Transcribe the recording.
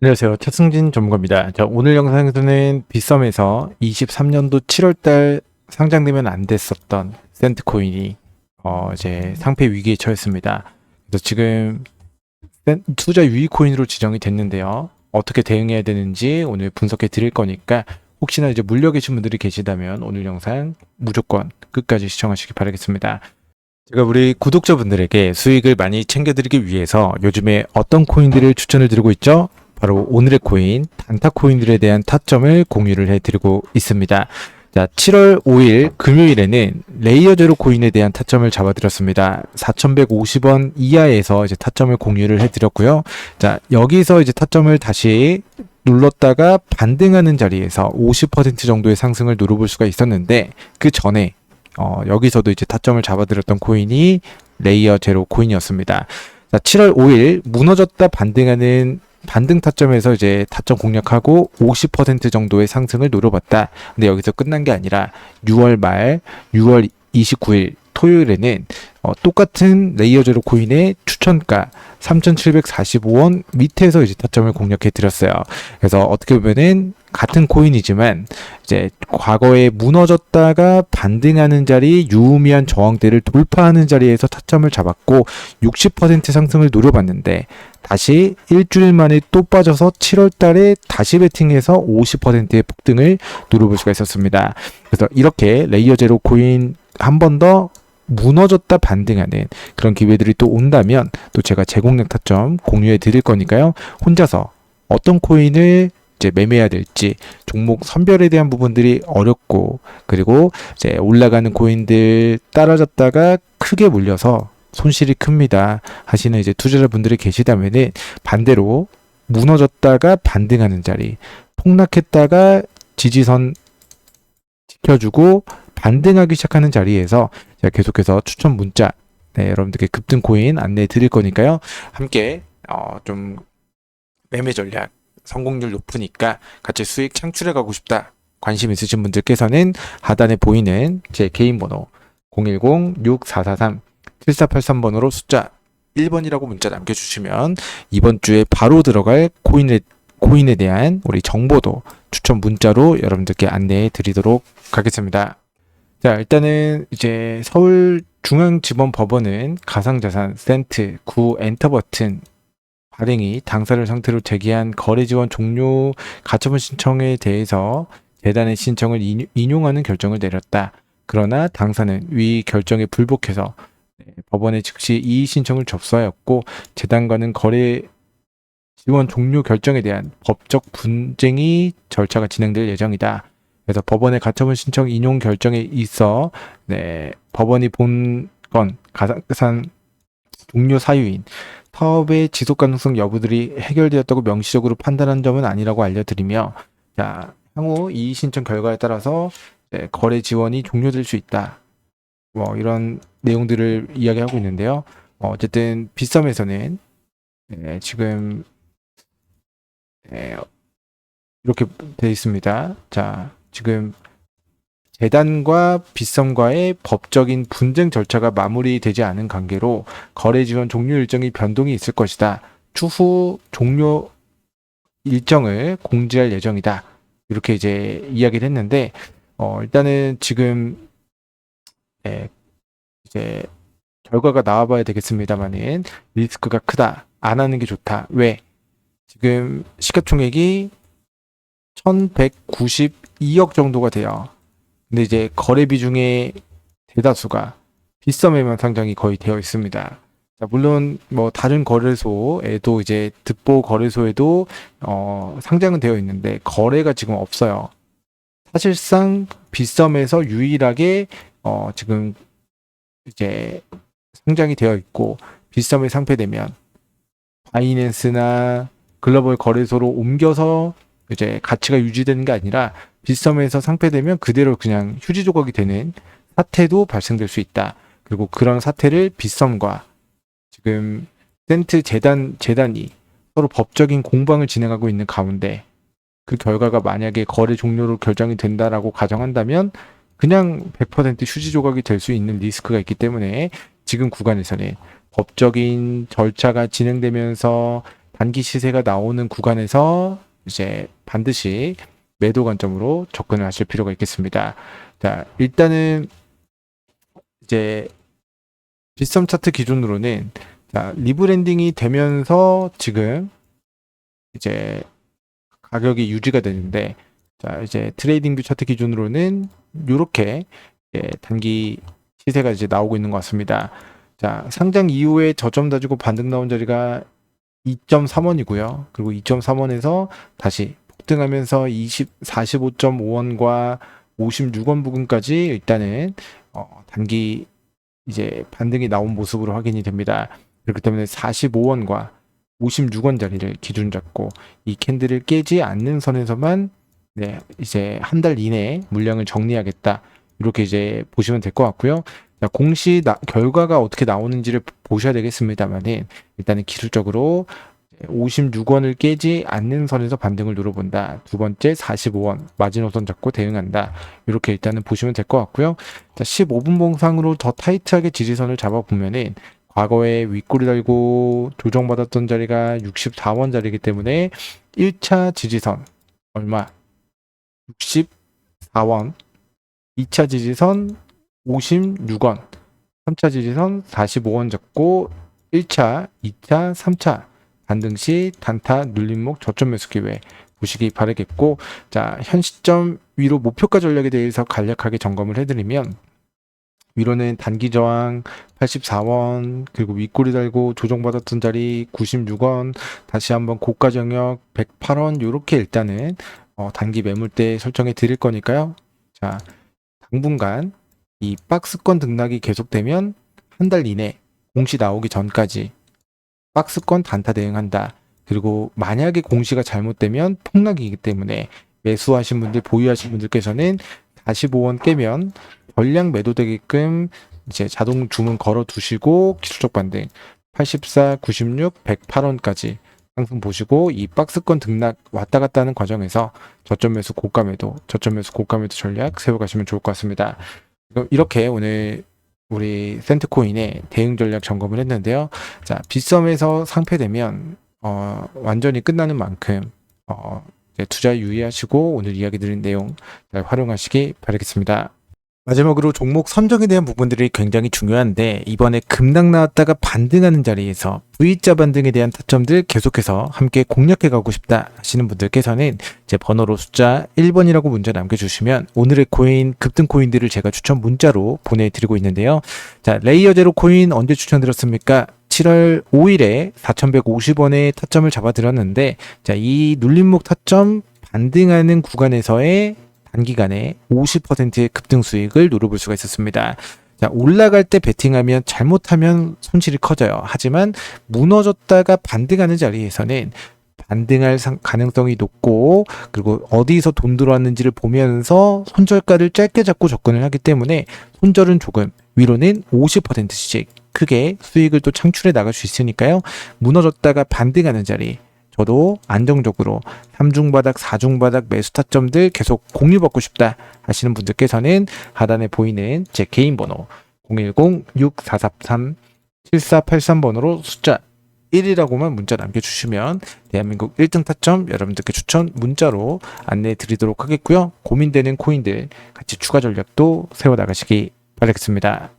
안녕하세요. 최승진 전문가입니다. 자, 오늘 영상에서는 빗썸에서 23년도 7월달 상장되면 안 됐었던 센트 코인이 어, 이제 상패 위기에 처했습니다. 그래서 지금 센- 투자 유의 코인으로 지정이 됐는데요. 어떻게 대응해야 되는지 오늘 분석해 드릴 거니까 혹시나 이제 물려 계신 분들이 계시다면 오늘 영상 무조건 끝까지 시청하시기 바라겠습니다. 제가 우리 구독자분들에게 수익을 많이 챙겨드리기 위해서 요즘에 어떤 코인들을 추천을 드리고 있죠? 바로 오늘의 코인, 단타 코인들에 대한 타점을 공유를 해드리고 있습니다. 자, 7월 5일 금요일에는 레이어 제로 코인에 대한 타점을 잡아드렸습니다. 4,150원 이하에서 이제 타점을 공유를 해드렸고요. 자, 여기서 이제 타점을 다시 눌렀다가 반등하는 자리에서 50% 정도의 상승을 누려볼 수가 있었는데 그 전에 어, 여기서도 이제 타점을 잡아드렸던 코인이 레이어 제로 코인이었습니다. 자, 7월 5일 무너졌다 반등하는 반등 타점에서 이제 타점 공략하고 50% 정도의 상승을 노려봤다. 근데 여기서 끝난 게 아니라 6월 말 6월 29일 토요일에는 어, 똑같은 레이어 제로 코인의 추천가 3,745원 밑에서 이제 타점을 공략해 드렸어요. 그래서 어떻게 보면은 같은 코인이지만 이제 과거에 무너졌다가 반등하는 자리 유의미한 저항대를 돌파하는 자리에서 타점을 잡았고 60% 상승을 노려봤는데 다시 일주일 만에 또 빠져서 7월 달에 다시 베팅해서 50%의 폭등을 노려볼 수가 있었습니다. 그래서 이렇게 레이어 제로 코인 한 번 더 무너졌다 반등하는 그런 기회들이 또 온다면 또 제가 제공력 타점 공유해 드릴 거니까요. 혼자서 어떤 코인을 이제 매매해야 될지 종목 선별에 대한 부분들이 어렵고 그리고 이제 올라가는 코인들 따라잡다가 크게 물려서 손실이 큽니다 하시는 이제 투자자분들이 계시다면은 반대로 무너졌다가 반등하는 자리 폭락했다가 지지선 지켜주고 반등하기 시작하는 자리에서 제가 계속해서 추천 문자 네, 여러분들께 급등 코인 안내해 드릴 거니까요 함께 어, 좀 매매 전략 성공률 높으니까 같이 수익 창출해 가고 싶다. 관심 있으신 분들께서는 하단에 보이는 제 개인 번호 010-6443-7483번으로 숫자 1번이라고 문자 남겨주시면 이번 주에 바로 들어갈 코인에, 코인에 대한 우리 정보도 추천 문자로 여러분들께 안내해 드리도록 하겠습니다. 자, 일단은 이제 서울 중앙지법법원은 가상자산 센트 9 엔터 버튼 발행이 당사를 상태로 제기한 거래 지원 종료 가처분 신청에 대해서 재단의 신청을 인용- 인용하는 결정을 내렸다. 그러나 당사는 위 결정에 불복해서 네, 법원에 즉시 이의 신청을 접수하였고 재단과는 거래 지원 종료 결정에 대한 법적 분쟁이 절차가 진행될 예정이다. 그래서 법원의 가처분 신청 인용 결정에 있어 네, 법원이 본 건 가상자산 종료 사유인 사업의 지속 가능성 여부들이 해결되었다고 명시적으로 판단한 점은 아니라고 알려드리며 자 향후 이의 신청 결과에 따라서 이제 거래 지원이 종료될 수 있다. 뭐 이런 내용들을 이야기하고 있는데요. 어, 어쨌든 빗썸에서는 네, 지금 네, 이렇게 되어 있습니다. 자 지금 재단과 빗썸과의 법적인 분쟁 절차가 마무리되지 않은 관계로 거래 지원 종료 일정이 변동이 있을 것이다. 추후 종료 일정을 공지할 예정이다. 이렇게 이제 이야기를 했는데 어, 일단은 지금 예, 이제 결과가 나와봐야 되겠습니다만은 리스크가 크다. 안 하는 게 좋다. 왜? 지금 시가총액이 1,192억 정도가 돼요. 근데 이제 거래 비중의 대다수가 빗썸에만 상장이 거의 되어 있습니다. 자, 물론 뭐 다른 거래소에도 이제 득보 거래소에도 어, 상장은 되어 있는데 거래가 지금 없어요. 사실상 빗썸에서 유일하게 어, 지금 이제 상장이 되어 있고 빗썸에 상패되면 바이낸스나 글로벌 거래소로 옮겨서 이제 가치가 유지되는 게 아니라 빗썸에서 상패되면 그대로 그냥 휴지 조각이 되는 사태도 발생될 수 있다. 그리고 그런 사태를 빗썸과 지금 센트 재단 재단이 서로 법적인 공방을 진행하고 있는 가운데 그 결과가 만약에 거래 종료로 결정이 된다라고 가정한다면 그냥 100% 휴지 조각이 될 수 있는 리스크가 있기 때문에 지금 구간에서는 법적인 절차가 진행되면서 단기 시세가 나오는 구간에서 이제 반드시 매도 관점으로 접근을 하실 필요가 있겠습니다. 자, 일단은 이제 빗썸 차트 기준으로는 자, 리브랜딩이 되면서 지금 이제 가격이 유지가 되는데 자, 이제 트레이딩 뷰 차트 기준으로는 요렇게 예, 단기 시세가 이제 나오고 있는 것 같습니다. 자, 상장 이후에 저점 다지고 반등 나온 자리가 2.3원이고요. 그리고 2.3원에서 다시 폭등하면서 20, 45.5원과 56원 부근까지 일단은 어, 단기 이제 반등이 나온 모습으로 확인이 됩니다. 그렇기 때문에 45원과 56원 자리를 기준 잡고 이 캔들을 깨지 않는 선에서만 네, 이제 한 달 이내에 물량을 정리하겠다. 이렇게 이제 보시면 될 것 같고요. 자, 공시 나- 결과가 어떻게 나오는지를 보셔야 되겠습니다만은 일단은 기술적으로 56원을 깨지 않는 선에서 반등을 누려본다. 두 번째 45원 마지노선 잡고 대응한다. 이렇게 일단은 보시면 될 것 같고요. 자, 15분 봉상으로 더 타이트하게 지지선을 잡아보면은 과거에 윗꼬리 달고 조정받았던 자리가 64원 자리이기 때문에 1차 지지선 얼마? 64원 2차 지지선 56원 3차 지지선 45원 잡고 1차, 2차, 3차 반등 시 단타 눌림목 저점 매수 기회 보시기 바라겠고 자 현 시점 위로 목표가 전략에 대해서 간략하게 점검을 해드리면 위로는 단기 저항 84원 그리고 윗꼬리 달고 조정받았던 자리 96원 다시 한번 고가 정역 108원 요렇게 일단은 어, 단기 매물대 설정해 드릴 거니까요. 자 당분간 이 박스권 등락이 계속되면 한 달 이내 공시 나오기 전까지 박스권 단타 대응한다. 그리고 만약에 공시가 잘못되면 폭락이기 때문에 매수하신 분들, 보유하신 분들께서는 45원 깨면 전량 매도되게끔 이제 자동 주문 걸어 두시고 기술적 반등 84, 96, 108원까지 상품 보시고 이 박스권 등락 왔다 갔다 하는 과정에서 저점 매수 고가 매도, 저점 매수 고가 매도 전략 세워가시면 좋을 것 같습니다. 이렇게 오늘 우리 센트코인의 대응 전략 점검을 했는데요. 자, 빗썸에서 상패되면 어, 완전히 끝나는 만큼 어, 투자 유의하시고 오늘 이야기 드린 내용 잘 활용하시기 바라겠습니다. 마지막으로 종목 선정에 대한 부분들이 굉장히 중요한데 이번에 급락 나왔다가 반등하는 자리에서 V자 반등에 대한 타점들 계속해서 함께 공략해 가고 싶다 하시는 분들께서는 제 번호로 숫자 1번이라고 문자 남겨주시면 오늘의 코인 급등 코인들을 제가 추천 문자로 보내드리고 있는데요. 자 레이어 제로 코인 언제 추천드렸습니까? 7월 5일에 4,150원에 타점을 잡아드렸는데 자 이 눌림목 타점 반등하는 구간에서의 단기간에 50%의 급등 수익을 누려볼 수가 있었습니다. 자, 올라갈 때 베팅하면 잘못하면 손실이 커져요. 하지만 무너졌다가 반등하는 자리에서는 반등할 상- 가능성이 높고 그리고 어디서 돈 들어왔는지를 보면서 손절가를 짧게 잡고 접근을 하기 때문에 손절은 조금 위로는 50%씩 크게 수익을 또 창출해 나갈 수 있으니까요. 무너졌다가 반등하는 자리 저도 안정적으로 3중 바닥, 4중 바닥 매수 타점들 계속 공유받고 싶다 하시는 분들께서는 하단에 보이는 제 개인 번호 010-6443-7483번호로 숫자 1이라고만 문자 남겨주시면 대한민국 1등 타점 여러분들께 추천 문자로 안내해 드리도록 하겠고요. 고민되는 코인들 같이 추가 전략도 세워나가시기 바라겠습니다.